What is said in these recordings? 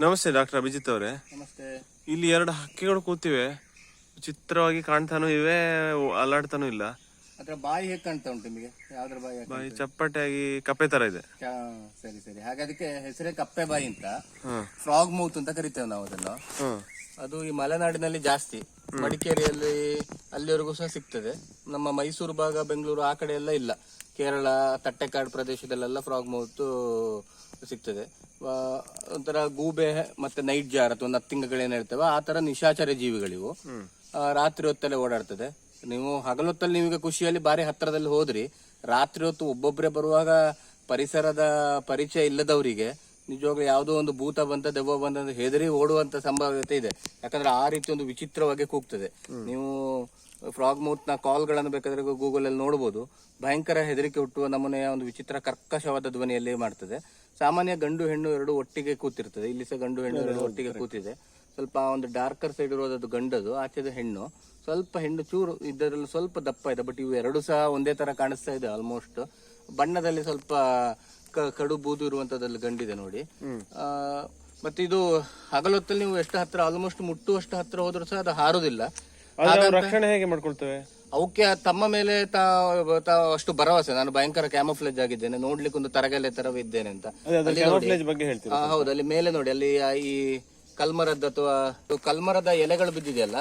ನಮಸ್ತೆ ಡಾಕ್ಟರ್ ಅಭಿಜಿತ್ ಅವರೇ. ನಮಸ್ತೆ. ಇಲ್ಲಿ ಎರಡು ಹಕ್ಕಿಗಳು ಕೂತಿವೆ. ಚಿತ್ರವಾಗಿ ಕಾಣ್ತಾನೂ ಇವೆ ಅಲ್ಲಾಡ್ತಾನೂ ಇಲ್ಲ. ಅದರ ಬಾಯಿ ಹೇಗೆ ಕಾಣ್ತಾ ಉಂಟು ನಿಮಗೆ? ಯಾವ್ದ್ರ ಬಾಯಿ ಹೇಗ್ ಬಾಯಿ ಚಪ್ಪಟೆಯಾಗಿ ಕಪ್ಪೆ ತರ ಇದೆ? ಚಾ- ಸರಿ ಸರಿ. ಹಾಗೆ ಅದಕ್ಕೆ ಹೆಸರೇ ಕಪ್ಪೆ ಬಾಯಿ ಅಂತ. ಹ್ಮ್ ಫ್ರಾಗ್ ಮೌತ್ ಅಂತ ಕರಿತೇವೆ ನಾವು ಅದನ್ನ. ಹ್ಮ್ ಅದು ಈ ಮಲೆನಾಡಿನಲ್ಲಿ ಜಾಸ್ತಿ. ಮಡಿಕೇರಿಯಲ್ಲಿ ಅಲ್ಲಿವರೆಗೂ ಸಹ ಸಿಗ್ತದೆ. ನಮ್ಮ ಮೈಸೂರು ಭಾಗ ಬೆಂಗಳೂರು ಆ ಕಡೆ ಎಲ್ಲ ಇಲ್ಲ. ಕೇರಳ ತಟ್ಟೆಕಾಡು ಪ್ರದೇಶದಲ್ಲೆಲ್ಲ ಫ್ರಾಗ್ ಮೌತ್ ಸಿಗ್ತದೆ. ಒಂಥರ ಗೂಬೆ ಮತ್ತೆ ನೈಟ್ ಜಾರ್ ಅಥವಾ ನತ್ತಿಂಗಗಳೇನ್ ಇರ್ತವೆ. ಆ ತರ ನಿಶಾಚರ ಜೀವಿಗಳಿವು. ಆ, ರಾತ್ರಿ ಹೊತ್ತಲ್ಲೇ ಓಡಾಡ್ತದೆ. ನೀವು ಹಗಲೊತ್ತಲ್ಲಿ ನೀವೀಗ ಖುಷಿಯಲ್ಲಿ ಬಾರಿ ಹತ್ತಿರದಲ್ಲಿ ಹೋದ್ರಿ. ರಾತ್ರಿ ಹೊತ್ತು ಒಬ್ಬೊಬ್ಬರೇ ಬರುವಾಗ ಪರಿಸರದ ಪರಿಚಯ ಇಲ್ಲದವರಿಗೆ ನಿಜವಾಗ್ಲೂ ಯಾವುದೋ ಒಂದು ಭೂತ ಬಂತ ದೆವ್ವ ಬಂತ ಹೆದರಿ ಓಡುವಂತ ಸಂಭಾವ್ಯತೆ ಇದೆ. ಯಾಕಂದ್ರೆ ಆ ರೀತಿ ಒಂದು ವಿಚಿತ್ರವಾಗಿ ಕೂಗ್ತದೆ. ನೀವು ಫ್ರಾಗ್ ಮೌತ್ನ ಕಾಲ್ಗಳನ್ನು ಬೇಕಾದ್ರೆ ಗೂಗಲ್ ಅಲ್ಲಿ ನೋಡಬಹುದು ಭಯಂಕರ ಹೆದರಿಕೆ ಹುಟ್ಟುವ ನಮೂನೆಯ ಒಂದು ವಿಚಿತ್ರ ಕರ್ಕಶವಾದ ಧ್ವನಿಯಲ್ಲಿ ಮಾಡ್ತದೆ. ಸಾಮಾನ್ಯ ಗಂಡು ಹೆಣ್ಣು ಎರಡು ಒಟ್ಟಿಗೆ ಕೂತಿರ್ತದೆ. ಇಲ್ಲಿ ಸಹ ಗಂಡು ಹೆಣ್ಣು ಎರಡು ಒಟ್ಟಿಗೆ ಕೂತಿದೆ. ಸ್ವಲ್ಪ ಒಂದು ಡಾರ್ಕರ್ ಸೈಡ್ ಇರೋದದು ಗಂಡದು ಆಚೆದ ಹೆಣ್ಣು. ಸ್ವಲ್ಪ ಹೆಣ್ಣು ಚೂರು ಇದರಲ್ಲಿ ಸ್ವಲ್ಪ ದಪ್ಪ ಇದೆ ಬಟ್ ಇವು ಎರಡು ಸಹ ಒಂದೇ ತರ ಕಾಣಿಸ್ತಾ ಇದೆ ಆಲ್ಮೋಸ್ಟ್ ಬಣ್ಣದಲ್ಲಿ ಸ್ವಲ್ಪ ಕಡು ಬೂದು ಇರುವಂತದ್ರಲ್ಲಿ ಗಂಡಿದೆ ನೋಡಿ. ಮತ್ತಿದು ಮತ್ತೆ ಇದು ಹಗಲೊತ್ತಲ್ಲಿ ನೀವು ಎಷ್ಟು ಹತ್ರ ಆಲ್ಮೋಸ್ಟ್ ಮುಟ್ಟುವಷ್ಟು ಹತ್ರ ಹೋದ್ರೂ ಸಹ ಅದು ಹಾರುದಿಲ್ಲ ರಕ್ಷಣೆ ಹೇಗೆ ಮಾಡ್ಕೊಳ್ತೇವೆ? ಅವಕ್ಕೆ ತಮ್ಮ ಮೇಲೆ ಅಷ್ಟು ಭರವಸೆ. ನಾನು ಭಯಂಕರ ಕ್ಯಾಮೋಫ್ಲೇಜ್ ಆಗಿದ್ದೇನೆ. ನೋಡ್ಲಿಕ್ಕೆ ಒಂದು ತರಗಲೆ ತರವೇ ಇದ್ದೇನೆ ಅಂತ. ಅದೇ ಅದ್ರ ಅಲ್ಲಿ ನೋಡಿ. ಬಗ್ಗೆ ಹೇಳ್ತೀರಾ? ಆ, ಹೌದು ಅಲ್ಲಿ ಮೇಲೆ ನೋಡಿ. ಅಲ್ಲಿ ಆ ಈ ಕಲ್ಮರದ ಅಥವಾ ಕಲ್ಮರದ ಎಲೆಗಳು ಬಿದ್ದಿದೆಯಲ್ಲ.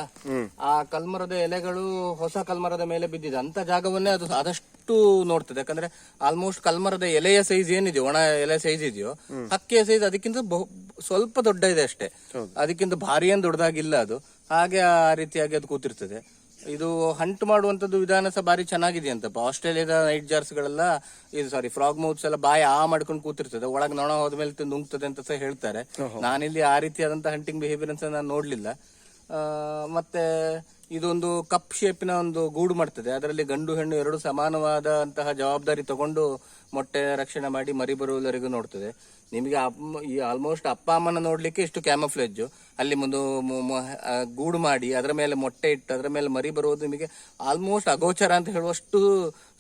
ಆ ಕಲ್ಮರದ ಎಲೆಗಳು ಹೊಸ ಕಲ್ಮರದ ಮೇಲೆ ಬಿದ್ದಿದೆ. ಅಂತ ಜಾಗವನ್ನೇ ಅದು ಆದಷ್ಟು ನೋಡ್ತದೆ. ಯಾಕಂದ್ರೆ ಆಲ್ಮೋಸ್ಟ್ ಕಲ್ಮರದ ಎಲೆಯ ಸೈಜ್ ಏನಿದೆಯೋ ಒಣ ಎಲೆ ಸೈಜ್ ಇದೆಯೋ ಹಕ್ಕಿಯ ಸೈಜ್ ಅದಕ್ಕಿಂತ ಬಹು- ಸ್ವಲ್ಪ ದೊಡ್ಡ ಇದೆ ಅಷ್ಟೇ. ಅದಕ್ಕಿಂತ ಭಾರಿ ಏನ್ ದೊಡ್ಡದಾಗಿಲ್ಲ ಅದು. ಹಾಗೆ ಆ ರೀತಿಯಾಗಿ ಅದು ಕೂತಿರ್ತದೆ. ಇದು ಹಂಟ್ ಮಾಡುವಂಥದ್ದು ವಿಧಾನ ಸಹ ಭಾರಿ ಚೆನ್ನಾಗಿದೆ ಅಂತಪ್ಪ. ಆಸ್ಟ್ರೇಲಿಯಾದ ನೈಟ್ ಜಾರ್ಸ್ ಗಳೆಲ್ಲ ಇದು ಸಾರಿ ಫ್ರಾಗ್ ಮೌತ್ಸ್ ಎಲ್ಲ ಬಾಯಿ ಆ ಮಾಡ್ಕೊಂಡು ಕೂತಿರ್ತದೆ. ಒಳಗೆ ನೊಣ ಹೋದ್ಮೇಲೆ ತಿಂದು ನುಂಗ್ತದೆ ಅಂತ ಸಹ ಹೇಳ್ತಾರೆ. ನಾನಿಲ್ಲಿ ಆ ರೀತಿಯಾದಂತ ಹಂಟಿಂಗ್ ಬಿಹೇವಿಯರ್ಸ್ ನಾನು ನೋಡ್ಲಿಲ್ಲ. ಮತ್ತೆ ಇದೊಂದು ಕಪ್ ಶೇಪಿನ ಒಂದು ಗೂಡು ಮಾಡ್ತದೆ. ಅದರಲ್ಲಿ ಗಂಡು ಹೆಣ್ಣು ಎರಡು ಸಮಾನವಾದಂತಹ ಜವಾಬ್ದಾರಿ ತಗೊಂಡು ಮೊಟ್ಟೆ ರಕ್ಷಣೆ ಮಾಡಿ ಮರಿ ಬರುವವರೆಗೂ ನೋಡ್ತದೆ. ನಿಮಗೆ ಈ ಆಲ್ಮೋಸ್ಟ್ ಅಪ್ಪ ಅಮ್ಮನ ನೋಡ್ಲಿಕ್ಕೆ ಇಷ್ಟು ಕ್ಯಾಮೋಫ್ಲೇಜ್ ಅಲ್ಲಿ ಒಂದು ಗೂಡು ಮಾಡಿ, ಅದರ ಮೇಲೆ ಮೊಟ್ಟೆ ಇಟ್ಟು, ಅದರ ಮೇಲೆ ಮರಿ ಬರುವುದು ನಿಮಗೆ ಆಲ್ಮೋಸ್ಟ್ ಅಗೋಚರ ಅಂತ ಹೇಳುವಷ್ಟು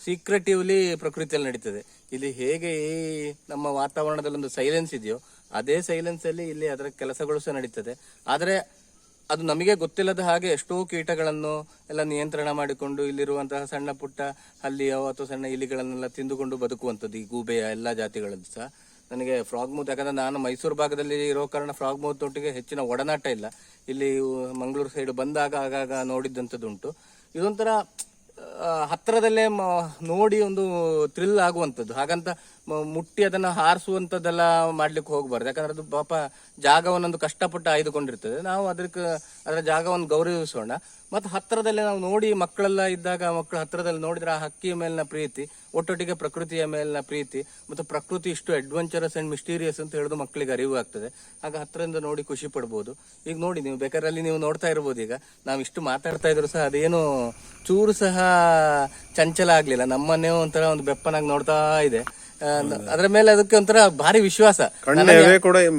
ಸೀಕ್ರೆಟಿವ್ಲಿ ಪ್ರಕೃತಿಯಲ್ಲಿ ನಡೀತದೆ. ಇಲ್ಲಿ ಹೇಗೆ ಈ ನಮ್ಮ ವಾತಾವರಣದಲ್ಲಿ ಒಂದು ಸೈಲೆನ್ಸ್ ಇದೆಯೋ, ಅದೇ ಸೈಲೆನ್ಸ್ ಅಲ್ಲಿ ಇಲ್ಲಿ ಅದರ ಕೆಲಸಗಳು ಸಹ ನಡೀತದೆ. ಆದ್ರೆ ಅದು ನಮಗೆ ಗೊತ್ತಿಲ್ಲದ ಹಾಗೆ ಎಷ್ಟೋ ಕೀಟಗಳನ್ನು ಎಲ್ಲ ನಿಯಂತ್ರಣ ಮಾಡಿಕೊಂಡು ಇಲ್ಲಿರುವಂತಹ ಸಣ್ಣ ಪುಟ್ಟ ಹಲ್ಲಿಯೋ ಅಥವಾ ಸಣ್ಣ ಇಲಿಗಳನ್ನೆಲ್ಲ ತಿಂದುಕೊಂಡು ಬದುಕುವಂಥದ್ದು, ಈ ಗೂಬೆಯ ಎಲ್ಲ ಜಾತಿಗಳದ್ದು ಸಹ. ನನಗೆ ಫ್ರಾಗ್ ಮೌತ್, ಯಾಕಂದ್ರೆ ನಾನು ಮೈಸೂರು ಭಾಗದಲ್ಲಿ ಇರೋ ಕಾರಣ ಫ್ರಾಗ್ ಮೂತ್ ಒಟ್ಟಿಗೆ ಹೆಚ್ಚಿನ ಒಡನಾಟ ಇಲ್ಲ. ಇಲ್ಲಿ ಮಂಗಳೂರು ಸೈಡ್ ಬಂದಾಗ ಆಗಾಗ ನೋಡಿದ್ದಂಥದ್ದುಂಟು ಇದೊಂಥರ ಹತ್ತಿರದಲ್ಲೇ ನೋಡಿ ಒಂದು ಥ್ರಿಲ್ ಆಗುವಂಥದ್ದು. ಹಾಗಂತ ಮುಟ್ಟಿ ಅದನ್ನ ಹಾರಿಸುವಂಥದ್ದೆಲ್ಲ ಮಾಡ್ಲಿಕ್ಕೆ ಹೋಗ್ಬಾರ್ದು. ಯಾಕಂದ್ರೆ ಅದು ಪಾಪ ಜಾಗವನ್ನೊಂದು ಕಷ್ಟಪಟ್ಟು ಆಯ್ದುಕೊಂಡಿರ್ತದೆ. ನಾವು ಅದಕ್ಕೆ ಅದರ ಜಾಗವನ್ನು ಗೌರವಿಸೋಣ. ಮತ್ತು ಹತ್ತಿರದಲ್ಲಿ ನಾವು ನೋಡಿ ಮಕ್ಕಳೆಲ್ಲ ಇದ್ದಾಗ ಮಕ್ಕಳು ಹತ್ತಿರದಲ್ಲಿ ನೋಡಿದ್ರೆ ಆ ಹಕ್ಕಿಯ ಮೇಲಿನ ಪ್ರೀತಿ, ಒಟ್ಟೊಟ್ಟಿಗೆ ಪ್ರಕೃತಿಯ ಮೇಲಿನ ಪ್ರೀತಿ, ಮತ್ತು ಪ್ರಕೃತಿ ಇಷ್ಟು ಅಡ್ವೆಂಚರಸ್ ಅಂಡ್ ಮಿಸ್ಟೀರಿಯಸ್ ಅಂತ ಹೇಳೋದು ಮಕ್ಕಳಿಗೆ ಅರಿವು ಆಗ್ತದೆ. ಆಗ ಹತ್ತಿರದಿಂದ ನೋಡಿ ಖುಷಿ ಪಡ್ಬೋದು. ಈಗ ನೋಡಿ, ನೀವು ಬೇಕಾದ್ರೆ ಅಲ್ಲಿ ನೀವು ನೋಡ್ತಾ ಇರ್ಬೋದು ಈಗ. ನಾವು ಇಷ್ಟು ಮಾತಾಡ್ತಾ ಇದ್ರು ಸಹ ಅದೇನು ಚೂರು ಸಹ ಚಂಚಲ ಆಗಲಿಲ್ಲ. ನಮ್ಮನ್ನೇ ಒಂಥರ ಒಂದು ಬೆಪ್ಪನಾಗಿ ನೋಡ್ತಾ ಇದೆ. ಅದರ ಮೇಲೆ ಅದಕ್ಕೆ ಒಂಥರ ಭಾರಿ ವಿಶ್ವಾಸ. ಕಣ್ಣು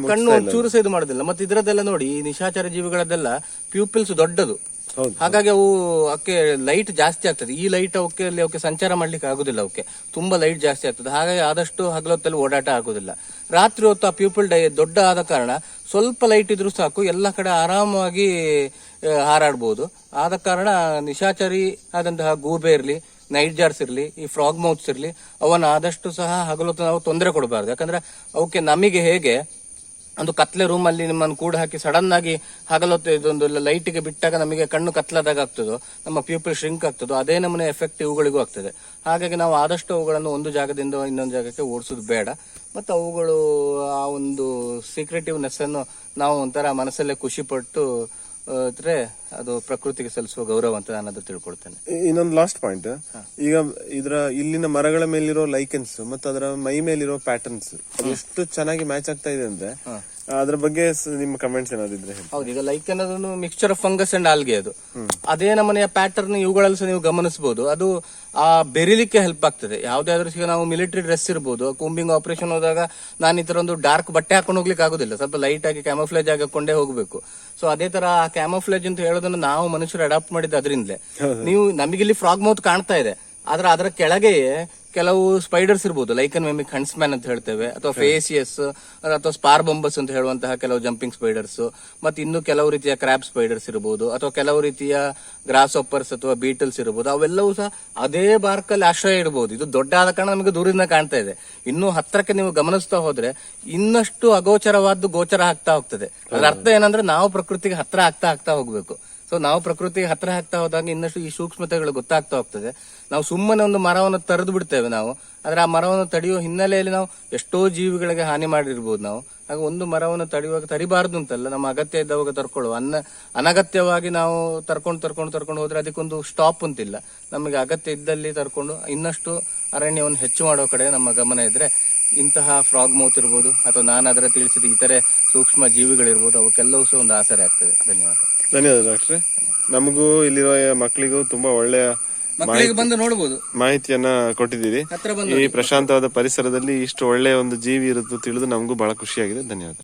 ಚೂರು ಒಂಚೂರು ಸಹ ಇದು ಮಾಡೋದಿಲ್ಲ. ಮತ್ತೆ ಇದರದ್ದೆಲ್ಲ ನೋಡಿ ಈ ನಿಶಾಚರ ಜೀವಿಗಳದ್ದೆಲ್ಲ ಪ್ಯೂಪಿಲ್ಸ್ ದೊಡ್ಡದು. ಹಾಗಾಗಿ ಅವು ಅಕ್ಕೆ ಲೈಟ್ ಜಾಸ್ತಿ ಆಗ್ತದೆ. ಈ ಲೈಟ್ ಅವಕ್ಕೆ ಅಲ್ಲಿ ಅವಕ್ಕೆ ಸಂಚಾರ ಮಾಡ್ಲಿಕ್ಕೆ ಆಗುದಿಲ್ಲ ಅವಕ್ಕೆ. ತುಂಬಾ ಲೈಟ್ ಜಾಸ್ತಿ ಆಗ್ತದೆ. ಹಾಗಾಗಿ ಆದಷ್ಟು ಹಗಲೊತ್ತಲ್ಲಿ ಓಡಾಟ ಆಗುದಿಲ್ಲ. ರಾತ್ರಿ ಹೊತ್ತು ಆ ಪ್ಯೂಪಲ್ ಡೈ ದೊಡ್ಡ ಆದ ಕಾರಣ ಸ್ವಲ್ಪ ಲೈಟ್ ಇದ್ರೂ ಸಾಕು. ಎಲ್ಲ ಕಡೆ ಆರಾಮಾಗಿ ಹಾರಾಡ್ಬಹುದು ಹಾರಾಡ್ಬೋದು. ಆದ ಕಾರಣ ನಿಶಾಚಾರಿ ಆದಂತಹ ಗೂಬೆ ಇರ್ಲಿ ನೈಟ್ ಜಾರ್ಸ್ ಇರಲಿ ಈ ಫ್ರಾಗ್ ಮೌತ್ಸ್ ಇರಲಿ ಅವನ್ನ ಆದಷ್ಟು ಸಹ ಹಗಲೊತ್ತು ನಾವು ತೊಂದರೆ ಕೊಡಬಾರ್ದು. ಯಾಕಂದ್ರೆ ಅವಕ್ಕೆ ನಮಗೆ ಹೇಗೆ ಒಂದು ಕತ್ಲೆ ರೂಮಲ್ಲಿ ನಿಮ್ಮನ್ನು ಕೂಡ ಹಾಕಿ ಸಡನ್ ಆಗಿ ಹಗಲೊತ್ತು ಇದೊಂದು ಲೈಟಿಗೆ ಬಿಟ್ಟಾಗ ನಮಗೆ ಕಣ್ಣು ಕತ್ಲಾದಾಗ ಆಗ್ತದೋ ನಮ್ಮ ಪ್ಯೂಪಲ್ ಶ್ರಿಂಕ್ ಆಗ್ತದೋ ಅದೇ ನಮ್ಮನೆ ಎಫೆಕ್ಟ್ ಇವುಗಳಿಗೂ ಆಗ್ತದೆ. ಹಾಗಾಗಿ ನಾವು ಆದಷ್ಟು ಅವುಗಳನ್ನು ಒಂದು ಜಾಗದಿಂದ ಇನ್ನೊಂದು ಜಾಗಕ್ಕೆ ಓಡಿಸೋದು ಬೇಡ. ಮತ್ತು ಅವುಗಳು ಆ ಒಂದು ಸೀಕ್ರೆಟಿವ್ನೆಸ್ ಅನ್ನು ನಾವು ಒಂಥರ ಮನಸ್ಸಲ್ಲೇ ಖುಷಿ ಪಟ್ಟು ಆ, ಇದ್ರೆ ಅದು ಪ್ರಕೃತಿಗೆ ಸಲ್ಲಿಸುವ ಗೌರವ ಅಂತ ನಾನು ಅದು ತಿಳ್ಕೊಳ್ತೇನೆ. ಇನ್ನೊಂದು ಲಾಸ್ಟ್ ಪಾಯಿಂಟ್ ಈಗ ಇದ್ರ ಇಲ್ಲಿನ ಮರಗಳ ಮೇಲಿರೋ ಲೈಕೆನ್ಸ್ ಮತ್ತೆ ಅದರ ಮೈ ಮೇಲಿರೋ ಪ್ಯಾಟರ್ನ್ಸ್ ಎಷ್ಟು ಚೆನ್ನಾಗಿ ಮ್ಯಾಚ್ ಆಗ್ತಾ ಇದೆ ಅಂದ್ರೆ ಅದ್ರ ಬಗ್ಗೆ ನಿಮ್ಮ ಕಮೆಂಟ್ಸ್ ಏನಾದಿದ್ರೆ ಹೌದು ಈಗ ಲೈಕ್ ಅನ್ನೋದನ್ನು mixture of fungus and algae ಅದು. ಅದೇ ನಮನೆಯ ಪ್ಯಾಟರ್ನ್ ಇವುಗಳಲ್ಲಿ ಸಹ ನೀವು ಗಮನಿಸಬಹುದು. ಅದು ಆ ಬೆರಿಲಿಕ್ಕೆ ಹೆಲ್ಪ್ ಆಗ್ತದೆ. ಯಾವುದಾದ್ರೂ ಈಗ ನಾವು ಮಿಲಿಟರಿ ಡ್ರೆಸ್ ಇರ್ಬೋದು ಕೂಂಬಿಂಗ್ ಆಪರೇಷನ್ ಹೋದಾಗ ನಾನು ಈ ತರ ಒಂದು ಡಾರ್ಕ್ ಬಟ್ಟೆ ಹಾಕೊಂಡು ಹೋಗ್ಲಿಕ್ಕೆ ಆಗುದಿಲ್ಲ. ಸ್ವಲ್ಪ ಲೈಟ್ ಆಗಿ ಕ್ಯಾಮೋಫ್ಲೇಜ್ ಆಗಿ ಹಾಕೊಂಡೇ ಹೋಗಬೇಕು. ಸೊ ಅದೇ ತರ ಆ ಕ್ಯಾಮೋಫ್ಲೇಜ್ ಅಂತ ಹೇಳೋದನ್ನ ನಾವು ಮನುಷ್ಯರು ಅಡಾಪ್ಟ್ ಮಾಡಿದ್ದು ಅದರಿಂದಲೇ ನೀವು ನಮಗಿಲ್ಲಿ ಫ್ರಾಗ್ ಮೌತ್ ಕಾಣ್ತಾ ಇದೆ. ಆದ್ರೆ ಅದರ ಕೆಳಗೆಯೇ ಕೆಲವು ಸ್ಪೈಡರ್ಸ್ ಇರ್ಬೋದು ಲೈಕನ್ ಮೆಮಿಕ್ ಹಂಟ್ಸ್ಮ್ಯಾನ್ ಅಂತ ಹೇಳ್ತೇವೆ ಅಥವಾ ಫೇಸಿಯಸ್ ಅಥವಾ ಸ್ಪಾರ್ ಬಂಬಸ್ ಅಂತ ಹೇಳುವಂತಹ ಕೆಲವು ಜಂಪಿಂಗ್ ಸ್ಪೈಡರ್ಸ್ ಮತ್ತೆ ಇನ್ನು ಕೆಲವು ರೀತಿಯ ಕ್ರಾಪ್ ಸ್ಪೈಡರ್ಸ್ ಇರಬಹುದು ಅಥವಾ ಕೆಲವು ರೀತಿಯ ಗ್ರಾಸ್ ಒಪ್ಪರ್ಸ್ ಅಥವಾ ಬೀಟಲ್ಸ್ ಇರಬಹುದು ಅವೆಲ್ಲವೂ ಸಹ ಅದೇ ಬಾರ್ಕಲ್ಲಿ ಆಶ್ರಯ ಇಡಬಹುದು ಇದು ದೊಡ್ಡ ಆದ ಕಾರಣ ನಮಗೆ ದೂರದಿಂದ ಕಾಣ್ತಾ ಇದೆ. ಇನ್ನು ಹತ್ರಕ್ಕೆ ನೀವು ಗಮನಿಸ್ತಾ ಹೋದ್ರೆ ಇನ್ನಷ್ಟು ಅಗೋಚರವಾದ್ದು ಗೋಚರ ಆಗ್ತಾ ಹೋಗ್ತದೆ. ಅದರ ಅರ್ಥ ಏನಂದ್ರೆ ನಾವು ಪ್ರಕೃತಿಗೆ ಹತ್ರ ಆಗ್ತಾ ಆಗ್ತಾ ಹೋಗ್ಬೇಕು. ಸೊ ನಾವು ಪ್ರಕೃತಿ ಹತ್ರ ಆಗ್ತಾ ಹೋದಾಗ ಇನ್ನಷ್ಟು ಈ ಸೂಕ್ಷ್ಮತೆಗಳು ಗೊತ್ತಾಗ್ತಾ ಹೋಗ್ತದೆ. ನಾವು ಸುಮ್ಮನೆ ಒಂದು ಮರವನ್ನು ತರೆದು ಬಿಡ್ತೇವೆ ನಾವು. ಆದ್ರೆ ಆ ಮರವನ್ನು ತಡೆಯುವ ಹಿನ್ನೆಲೆಯಲ್ಲಿ ನಾವು ಎಷ್ಟೋ ಜೀವಿಗಳಿಗೆ ಹಾನಿ ಮಾಡಿರ್ಬೋದು ನಾವು. ಹಾಗೆ ಒಂದು ಮರವನ್ನು ತಡೆಯುವಾಗ ತರಿಬಾರದು ಅಂತಲ್ಲ. ನಮ್ಮ ಅಗತ್ಯ ಇದ್ದವಾಗ ತರ್ಕೊಳ್ಳುವ. ಅನ್ನ, ಅನಗತ್ಯವಾಗಿ ನಾವು ತರ್ಕೊಂಡು ತರ್ಕೊಂಡು ತರ್ಕೊಂಡು ಹೋದ್ರೆ ಅದಕ್ಕೊಂದು ಸ್ಟಾಪ್ ಅಂತಿಲ್ಲ. ನಮಗೆ ಅಗತ್ಯ ಇದ್ದಲ್ಲಿ ತರ್ಕೊಂಡು ಇನ್ನಷ್ಟು ಅರಣ್ಯವನ್ನು ಹೆಚ್ಚು ಮಾಡೋ ಕಡೆ ನಮ್ಮ ಗಮನ ಇದ್ರೆ ಇಂತಹ ಫ್ರಾಗ್ ಮೌತ್ ಇರ್ಬೋದು, ಅಥವಾ ನಾನು ಅದರ ತಿಳಿಸಿದ ಇತರೆ ಸೂಕ್ಷ್ಮ ಜೀವಿಗಳಿರ್ಬೋದು, ಅವಕ್ಕೆಲ್ಲವೂ ಸಹ ಒಂದು ಆಸರೆ ಆಗ್ತದೆ. ಧನ್ಯವಾದ. ಧನ್ಯವಾದ ಡಾಕ್ಟ್ರೆ ನಮಗೂ ಇಲ್ಲಿರುವ ಮಕ್ಕಳಿಗೂ ತುಂಬಾ ಒಳ್ಳೆಯ ಮಕ್ಕಳಿಗೆ ಬಂದು ನೋಡ್ಬೋದು. ಮಾಹಿತಿಯನ್ನ ಕೊಟ್ಟಿದ್ದೀರಿ. ಈ ಪ್ರಶಾಂತವಾದ ಪರಿಸರದಲ್ಲಿ ಇಷ್ಟು ಒಳ್ಳೆಯ ಒಂದು ಜೀವಿ ಇರುತ್ತೆ ತಿಳಿದು ನಮಗೂ ಬಹಳ ಖುಷಿಯಾಗಿದೆ. ಧನ್ಯವಾದ.